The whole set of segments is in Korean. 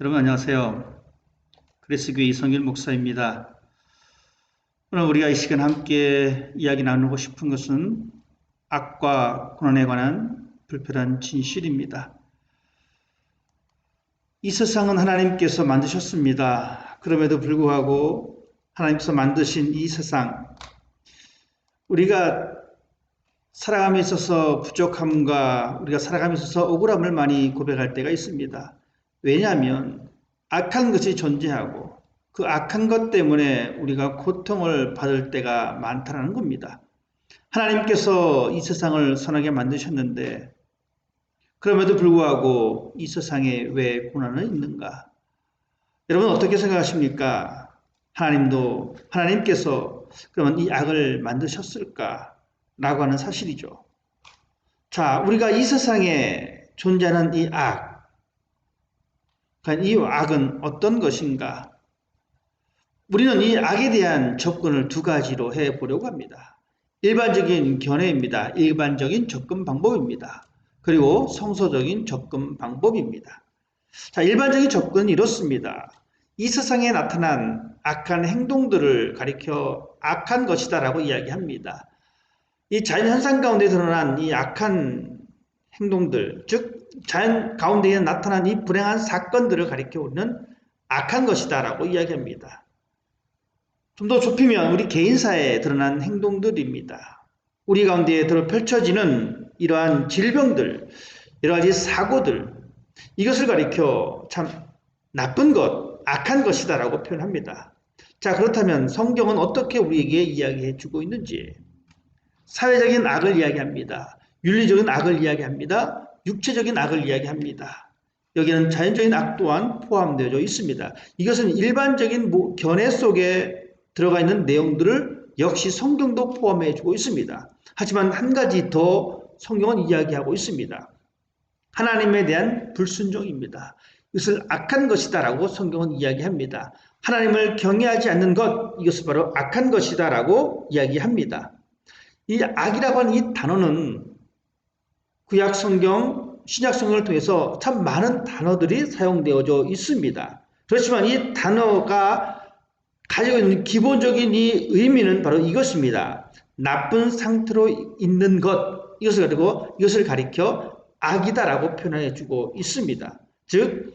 여러분 안녕하세요. 그레스교회 이성길 목사입니다. 오늘 우리가 이 시간 함께 이야기 나누고 싶은 것은 악과 고난에 관한 불편한 진실입니다. 이 세상은 하나님께서 만드셨습니다. 그럼에도 불구하고 하나님께서 만드신 이 세상, 우리가 살아감에 있어서 부족함과 우리가 살아감에 있어서 억울함을 많이 고백할 때가 있습니다. 왜냐하면 악한 것이 존재하고 그 악한 것 때문에 우리가 고통을 받을 때가 많다는 겁니다. 하나님께서 이 세상을 선하게 만드셨는데 그럼에도 불구하고 이 세상에 왜 고난은 있는가? 여러분 어떻게 생각하십니까? 하나님도 하나님께서 그러면 이 악을 만드셨을까? 라고 하는 사실이죠. 자, 우리가 이 세상에 존재하는 이 악, 이 악은 어떤 것인가? 우리는 이 악에 대한 접근을 두 가지로 해 보려고 합니다. 일반적인 견해입니다. 일반적인 접근 방법입니다. 그리고 성서적인 접근 방법입니다. 자, 일반적인 접근은 이렇습니다. 이 세상에 나타난 악한 행동들을 가리켜 악한 것이다라고 이야기합니다. 이 자연 현상 가운데 드러난 이 악한 행동들, 즉 자연 가운데 나타난 이 불행한 사건들을 가리켜 우리는 악한 것이다라고 이야기합니다. 좀 더 좁히면 우리 개인사에 드러난 행동들입니다. 우리 가운데 들어 펼쳐지는 이러한 질병들, 여러 가지 사고들, 이것을 가리켜 참 나쁜 것, 악한 것이다라고 표현합니다. 자, 그렇다면 성경은 어떻게 우리에게 이야기해 주고 있는지 사회적인 악을 이야기합니다. 윤리적인 악을 이야기합니다. 육체적인 악을 이야기합니다. 여기는 자연적인 악 또한 포함되어 있습니다. 이것은 일반적인 견해 속에 들어가 있는 내용들을 역시 성경도 포함해 주고 있습니다. 하지만 한 가지 더 성경은 이야기하고 있습니다. 하나님에 대한 불순종입니다. 이것을 악한 것이다라고 성경은 이야기합니다. 하나님을 경외하지 않는 것, 이것을 바로 악한 것이다라고 이야기합니다. 이 악이라고 하는 이 단어는 구약 성경, 신약 성경을 통해서 참 많은 단어들이 사용되어져 있습니다. 그렇지만 이 단어가 가지고 있는 기본적인 이 의미는 바로 이것입니다. 나쁜 상태로 있는 것, 이것을 가지고 이것을 가리켜 악이다라고 표현해 주고 있습니다. 즉,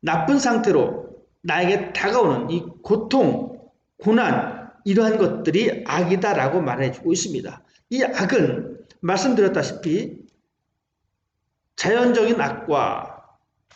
나쁜 상태로 나에게 다가오는 이 고통, 고난, 이러한 것들이 악이다라고 말해주고 있습니다. 이 악은 말씀드렸다시피 자연적인 악과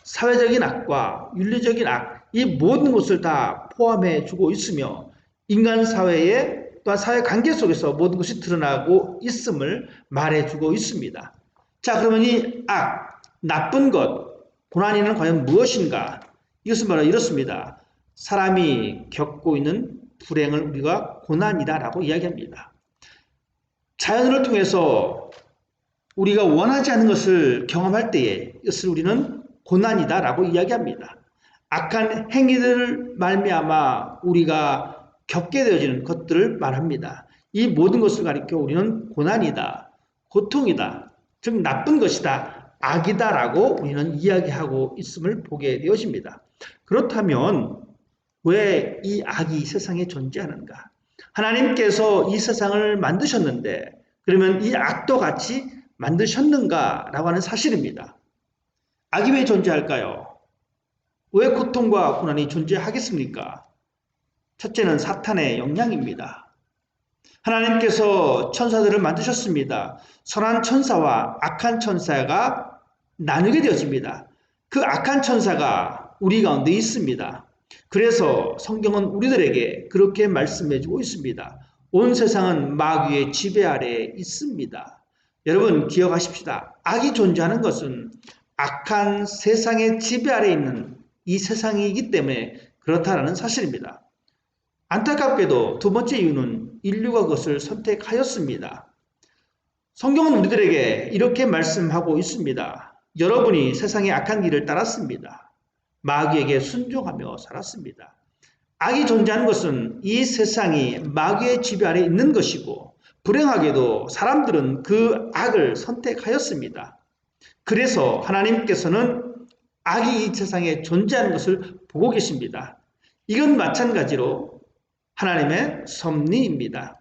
사회적인 악과 윤리적인 악, 이 모든 것을 다 포함해 주고 있으며 인간 사회에 또한 사회 관계 속에서 모든 것이 드러나고 있음을 말해 주고 있습니다. 자, 그러면 이 악, 나쁜 것, 고난이는 과연 무엇인가? 이것은 바로 이렇습니다. 사람이 겪고 있는 불행을 우리가 고난이다라고 이야기합니다. 자연을 통해서 우리가 원하지 않는 것을 경험할 때에 이것을 우리는 고난이다라고 이야기합니다. 악한 행위들을 말미암아 우리가 겪게 되어지는 것들을 말합니다. 이 모든 것을 가리켜 우리는 고난이다, 고통이다, 즉 나쁜 것이다, 악이다라고 우리는 이야기하고 있음을 보게 되어집니다. 그렇다면 왜 이 악이 세상에 존재하는가? 하나님께서 이 세상을 만드셨는데 그러면 이 악도 같이 만드셨는가라고 하는 사실입니다. 악이 왜 존재할까요? 왜 고통과 고난이 존재하겠습니까? 첫째는 사탄의 영향입니다. 하나님께서 천사들을 만드셨습니다. 선한 천사와 악한 천사가 나누게 되어집니다. 그 악한 천사가 우리 가운데 있습니다. 그래서 성경은 우리들에게 그렇게 말씀해 주고 있습니다. 온 세상은 마귀의 지배 아래에 있습니다. 여러분 기억하십시다. 악이 존재하는 것은 악한 세상의 지배 아래에 있는 이 세상이기 때문에 그렇다라는 사실입니다. 안타깝게도 두 번째 이유는 인류가 그것을 선택하였습니다. 성경은 우리들에게 이렇게 말씀하고 있습니다. 여러분이 세상의 악한 길을 따랐습니다. 마귀에게 순종하며 살았습니다. 악이 존재하는 것은 이 세상이 마귀의 지배 아래 있는 것이고 불행하게도 사람들은 그 악을 선택하였습니다. 그래서 하나님께서는 악이 이 세상에 존재하는 것을 보고 계십니다. 이건 마찬가지로 하나님의 섭리입니다.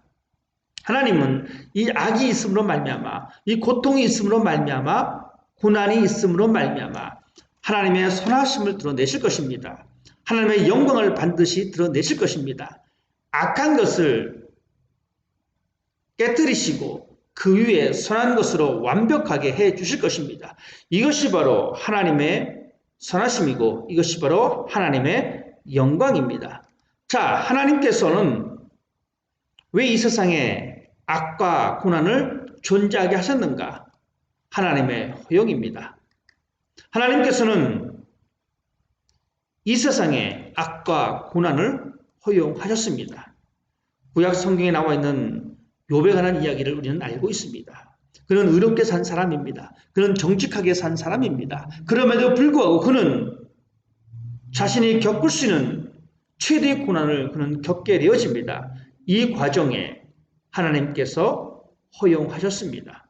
하나님은 이 악이 있음으로 말미암아 이 고통이 있음으로 말미암아 고난이 있음으로 말미암아 하나님의 선하심을 드러내실 것입니다. 하나님의 영광을 반드시 드러내실 것입니다. 악한 것을 깨뜨리시고 그 위에 선한 것으로 완벽하게 해 주실 것입니다. 이것이 바로 하나님의 선하심이고 이것이 바로 하나님의 영광입니다. 자, 하나님께서는 왜 이 세상에 악과 고난을 존재하게 하셨는가? 하나님의 허용입니다. 하나님께서는 이 세상에 악과 고난을 허용하셨습니다. 구약 성경에 나와 있는 욥에 관한 이야기를 우리는 알고 있습니다. 그는 의롭게 산 사람입니다. 그는 정직하게 산 사람입니다. 그럼에도 불구하고 그는 자신이 겪을 수 있는 최대의 고난을 그는 겪게 되어집니다. 이 과정에 하나님께서 허용하셨습니다.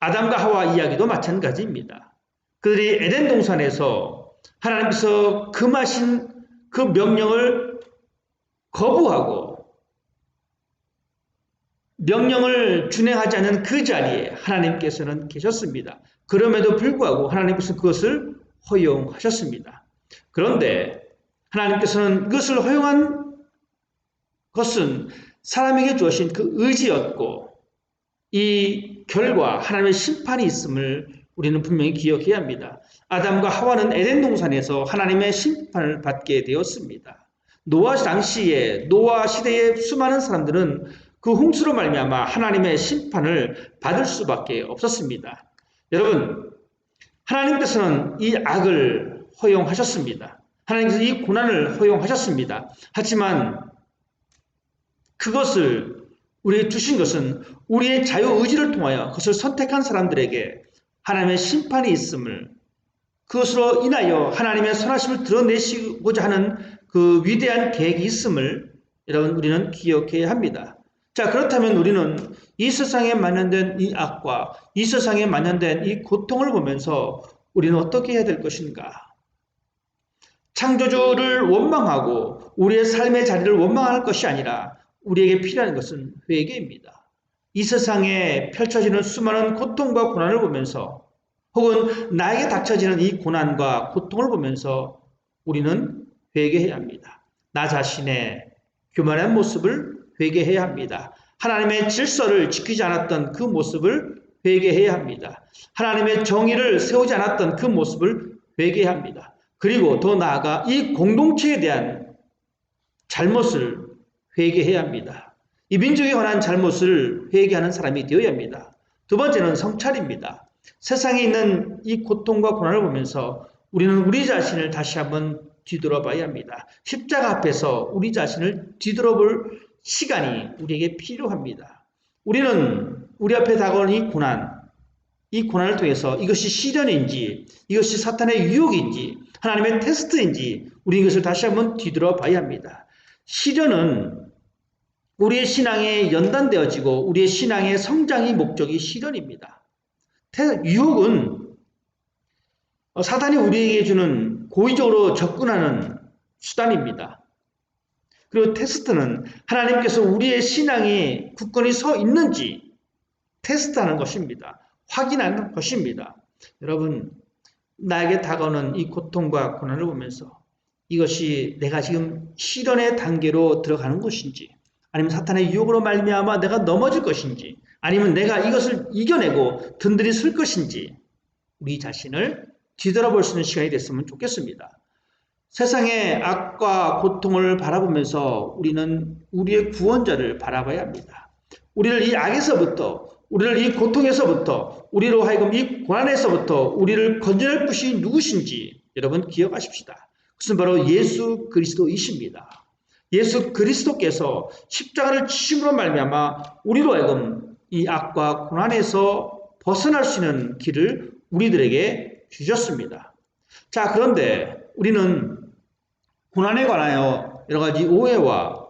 아담과 하와 이야기도 마찬가지입니다. 그들이 에덴 동산에서 하나님께서 금하신 그 명령을 거부하고 명령을 준행하지 않은 그 자리에 하나님께서는 계셨습니다. 그럼에도 불구하고 하나님께서 그것을 허용하셨습니다. 그런데 하나님께서는 그것을 허용한 것은 사람에게 주어진 그 의지였고 이 결과 하나님의 심판이 있음을 우리는 분명히 기억해야 합니다. 아담과 하와는 에덴 동산에서 하나님의 심판을 받게 되었습니다. 노아 당시에 노아 시대의 수많은 사람들은 그 홍수로 말미암아 하나님의 심판을 받을 수밖에 없었습니다. 여러분, 하나님께서는 이 악을 허용하셨습니다. 하나님께서 이 고난을 허용하셨습니다. 하지만 그것을 우리에게 주신 것은 우리의 자유 의지를 통하여 그것을 선택한 사람들에게 하나님의 심판이 있음을 그것으로 인하여 하나님의 선하심을 드러내시고자 하는 그 위대한 계획이 있음을 여러분 우리는 기억해야 합니다. 자, 그렇다면 우리는 이 세상에 만연된 이 악과 이 세상에 만연된 이 고통을 보면서 우리는 어떻게 해야 될 것인가? 창조주를 원망하고 우리의 삶의 자리를 원망할 것이 아니라 우리에게 필요한 것은 회개입니다. 이 세상에 펼쳐지는 수많은 고통과 고난을 보면서 혹은 나에게 닥쳐지는 이 고난과 고통을 보면서 우리는 회개해야 합니다. 나 자신의 교만한 모습을 회개해야 합니다. 하나님의 질서를 지키지 않았던 그 모습을 회개해야 합니다. 하나님의 정의를 세우지 않았던 그 모습을 회개해야 합니다. 그리고 더 나아가 이 공동체에 대한 잘못을 회개해야 합니다. 이 민족에 관한 잘못을 회개하는 사람이 되어야 합니다. 두 번째는 성찰입니다. 세상에 있는 이 고통과 고난을 보면서 우리는 우리 자신을 다시 한번 뒤돌아봐야 합니다. 십자가 앞에서 우리 자신을 뒤돌아볼 시간이 우리에게 필요합니다. 우리는 우리 앞에 다가오는 이 고난, 이 고난을 통해서 이것이 시련인지, 이것이 사탄의 유혹인지, 하나님의 테스트인지, 우리 이것을 다시 한번 뒤돌아 봐야 합니다. 시련은 우리의 신앙에 연단되어지고 우리의 신앙의 성장의 목적이 시련입니다. 유혹은 사단이 우리에게 주는 고의적으로 접근하는 수단입니다. 그리고 테스트는 하나님께서 우리의 신앙이 굳건히 서 있는지 테스트하는 것입니다. 확인하는 것입니다. 여러분, 나에게 다가오는 이 고통과 고난을 보면서 이것이 내가 지금 실현의 단계로 들어가는 것인지 아니면 사탄의 유혹으로 말미암아 내가 넘어질 것인지 아니면 내가 이것을 이겨내고 든든히 설 것인지 우리 자신을 뒤돌아볼 수 있는 시간이 됐으면 좋겠습니다. 세상의 악과 고통을 바라보면서 우리는 우리의 구원자를 바라봐야 합니다. 우리를 이 악에서부터, 우리를 이 고통에서부터, 우리로 하여금 이 고난에서부터 우리를 건져낼 분이 누구신지 여러분 기억하십시다. 그것은 바로 예수 그리스도이십니다. 예수 그리스도께서 십자가를 치심으로 말미암아 우리로 하여금 이 악과 고난에서 벗어날 수 있는 길을 우리들에게 주셨습니다. 자, 그런데 우리는 고난에 관하여 여러 가지 오해와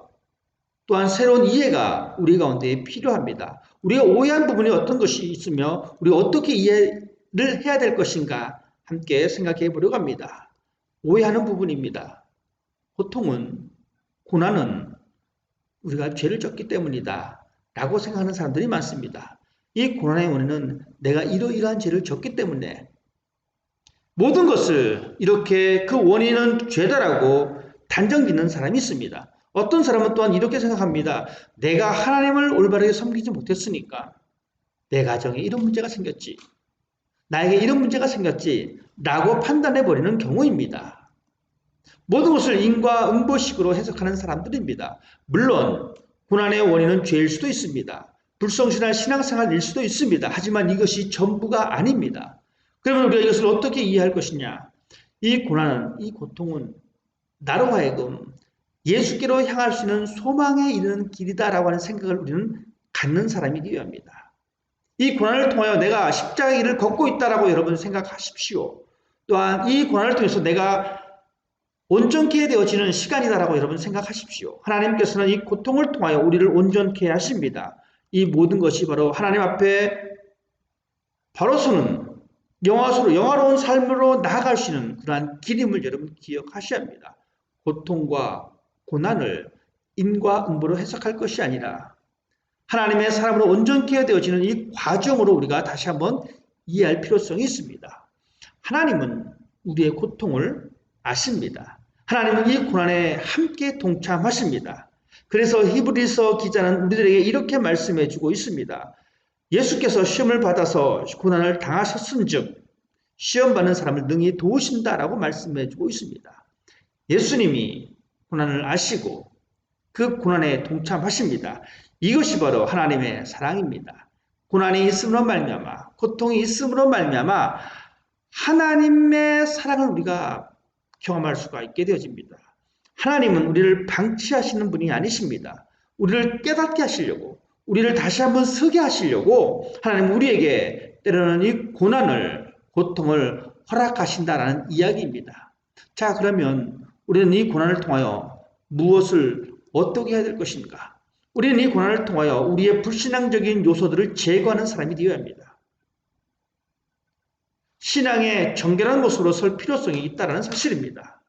또한 새로운 이해가 우리 가운데 필요합니다. 우리가 오해한 부분이 어떤 것이 있으며 우리가 어떻게 이해를 해야 될 것인가 함께 생각해 보려고 합니다. 오해하는 부분입니다. 고통은, 고난은 우리가 죄를 졌기 때문이다. 라고 생각하는 사람들이 많습니다. 이 고난의 원인은 내가 이러이러한 죄를 졌기 때문에 모든 것을 이렇게 그 원인은 죄다라고 단정 짓는 사람이 있습니다. 어떤 사람은 또한 이렇게 생각합니다. 내가 하나님을 올바르게 섬기지 못했으니까 내 가정에 이런 문제가 생겼지. 나에게 이런 문제가 생겼지. 라고 판단해 버리는 경우입니다. 모든 것을 인과 응보식으로 해석하는 사람들입니다. 물론 고난의 원인은 죄일 수도 있습니다. 불성실한 신앙생활일 수도 있습니다. 하지만 이것이 전부가 아닙니다. 그러면 우리가 이것을 어떻게 이해할 것이냐? 이 고난은, 이 고통은 나로 하여금 예수께로 향할 수 있는 소망에 이르는 길이다라고 하는 생각을 우리는 갖는 사람이 되어야 합니다. 이 고난을 통하여 내가 십자가의 길을 걷고 있다라고 여러분 생각하십시오. 또한 이 고난을 통해서 내가 온전케 되어지는 시간이다라고 여러분 생각하십시오. 하나님께서는 이 고통을 통하여 우리를 온전케 하십니다. 이 모든 것이 바로 하나님 앞에 바로서는 영화수로 영화로운 삶으로 나아갈 수 있는 그러한 길임을 여러분 기억하셔야 합니다. 고통과 고난을 인과 응보로 해석할 것이 아니라 하나님의 사람으로 온전케 되어지는 이 과정으로 우리가 다시 한번 이해할 필요성이 있습니다. 하나님은 우리의 고통을 아십니다. 하나님은 이 고난에 함께 동참하십니다. 그래서 히브리서 기자는 우리들에게 이렇게 말씀해 주고 있습니다. 예수께서 시험을 받아서 고난을 당하셨은즉 시험 받는 사람을 능히 도우신다라고 말씀해 주고 있습니다. 예수님이 고난을 아시고 그 고난에 동참하십니다. 이것이 바로 하나님의 사랑입니다. 고난이 있음으로 말미암아 고통이 있음으로 말미암아 하나님의 사랑을 우리가 경험할 수가 있게 되어집니다. 하나님은 우리를 방치하시는 분이 아니십니다. 우리를 깨닫게 하시려고 우리를 다시 한번 서게 하시려고 하나님 우리에게 때로는 이 고난을 고통을 허락하신다라는 이야기입니다. 자 그러면 우리는 이 고난을 통하여 무엇을 어떻게 해야 될 것인가? 우리는 이 고난을 통하여 우리의 불신앙적인 요소들을 제거하는 사람이 되어야 합니다. 신앙의 정결한 모습으로 설 필요성이 있다는 사실입니다.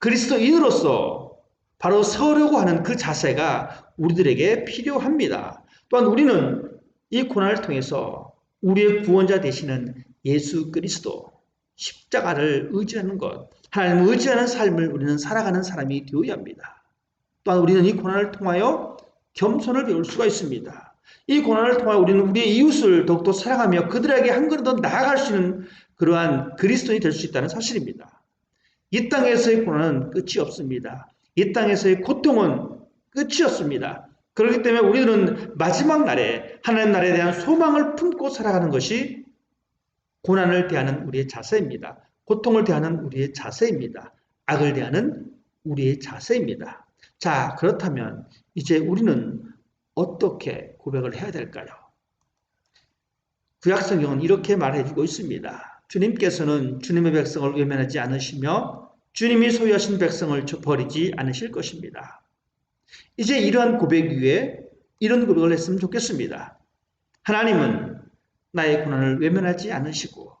그리스도인으로서 바로 서려고 하는 그 자세가 우리들에게 필요합니다. 또한 우리는 이 고난을 통해서 우리의 구원자 되시는 예수 그리스도 십자가를 의지하는 것, 하나님을 의지하는 삶을 우리는 살아가는 사람이 되어야 합니다. 또한 우리는 이 고난을 통하여 겸손을 배울 수가 있습니다. 이 고난을 통하여 우리는 우리의 이웃을 더욱더 사랑하며 그들에게 한 걸음 더 나아갈 수 있는 그러한 그리스도인이 될 수 있다는 사실입니다. 이 땅에서의 고난은 끝이 없습니다. 이 땅에서의 고통은 끝이 없습니다. 그렇기 때문에 우리들은 마지막 날에 하나님 나라에 대한 소망을 품고 살아가는 것이 고난을 대하는 우리의 자세입니다. 고통을 대하는 우리의 자세입니다. 악을 대하는 우리의 자세입니다. 자, 그렇다면 이제 우리는 어떻게 고백을 해야 될까요? 구약성경은 이렇게 말해주고 있습니다. 주님께서는 주님의 백성을 외면하지 않으시며 주님이 소유하신 백성을 버리지 않으실 것입니다. 이제 이러한 고백 위에 이런 고백을 했으면 좋겠습니다. 하나님은 나의 고난을 외면하지 않으시고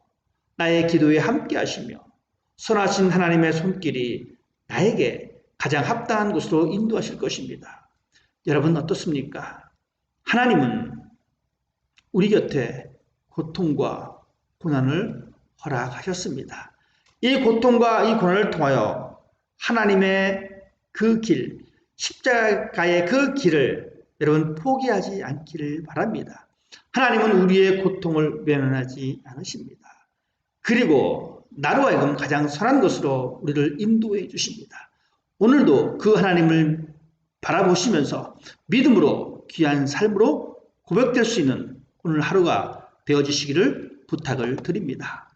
나의 기도에 함께 하시며 선하신 하나님의 손길이 나에게 가장 합당한 곳으로 인도하실 것입니다. 여러분 어떻습니까? 하나님은 우리 곁에 고통과 고난을 허락하셨습니다. 이 고통과 이 고난을 통하여 하나님의 그 길, 십자가의 그 길을 여러분 포기하지 않기를 바랍니다. 하나님은 우리의 고통을 외면하지 않으십니다. 그리고 나로 하여금 가장 선한 것으로 우리를 인도해 주십니다. 오늘도 그 하나님을 바라보시면서 믿음으로 귀한 삶으로 고백될 수 있는 오늘 하루가 되어지시기를 부탁을 드립니다.